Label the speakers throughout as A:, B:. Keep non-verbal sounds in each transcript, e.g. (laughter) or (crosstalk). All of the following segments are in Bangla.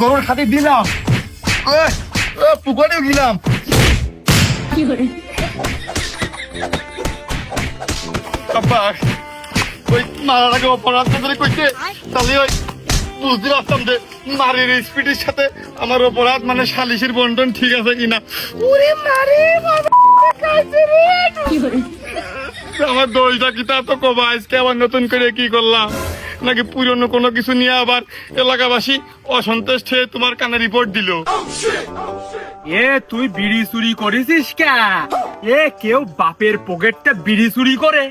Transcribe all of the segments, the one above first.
A: গরুর হাতে দিলাম। পুকুরেও গেলাম। ওই মারার আগে অপরাধ ধরে কইতে তাহলে ওই বুঝতে পারতাম যে স্পিডের সাথে আমার অপরাধ মানে সালিশের বন্টন ঠিক আছে কিনা। ওরে মারে বাবা রে। (laughs) আমার দোষটা কি তা তো কবা? আজকে আবার নতুন করে কি করলাম নাকি পুরনো কোনো কিছু নিয়ে আবার এলাকাবাসী অসন্তুষ্ট হয়ে তোমার কানে রিপোর্ট দিল?
B: এ তুই বিড়ি চুরি করেছিস কে? এ কেউ বাপের পকেটটা বিড়ি চুরি করে?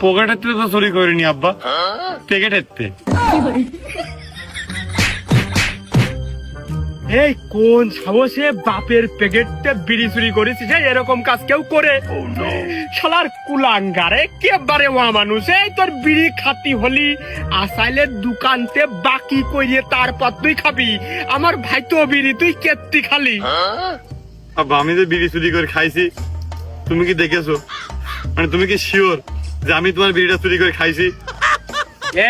A: পকেটের তো চুরি করিনি আব্বা।
C: হ্যাঁ? পেকেটের
B: এই কোন সাহসে বাপের বিড়ি চুরি করেছিস? এরকম কাজ কেউ করে? শালার কুলাঙ্গারে কেবারে ওয়া মানুষ? এই তোর বিড়ি খাতি হলি আসাইলের দোকানতে বাকি করিয়ে তারপর তুই খাবি। আমার ভাই তো বিড়ি তুই কেত্তি খালি।
A: আব্বা আমি যে বিড়ি চুরি করে খাইছি তুমি কি দেখেছ? মানে তুমি কি শিওর যে আমি তোমার বিড়িটা চুরি করে খাইছি?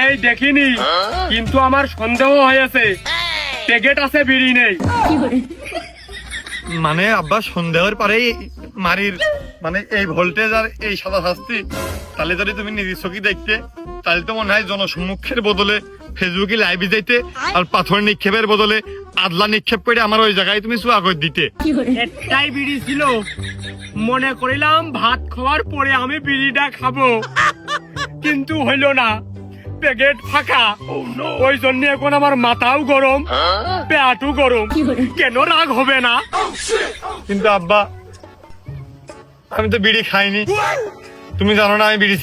B: এই দেখিনি। কিন্তু আমার সন্দেহ হয়েছে। প্যাকেট আছে বিড়ি নেই।
A: মানে আব্বা সন্দেহের পরে মারির মানে এই ভোল্টেজ আর এই সাদা শাস্তি। তাহলে যদি তুমি নিজের চোখে দেখতে তাহলে তো মনে হয় জনসম্মুখের বদলে ফেসবুকে লাইভে যাইতে আর পাথর নিক্ষেপের বদলে আদলা নিক্ষেপ করে আমার ওই জায়গায় তুমি চুয়া করে দিতে।
B: একটাই বিড়ি ছিল। মনে করিলাম ভাত খাওয়ার পরে আমি বিড়িটা খাব। কিন্তু হইল না। প্যাকেট ফাঁকা। ওই জন্য এখন আমার মাথাও গরম, পেটও গরম। কেন রাগ হবে না?
A: কিন্তু আব্বা, আমি তো বিড়ি খাইনি। তুমি জানো না আমি বিড়ি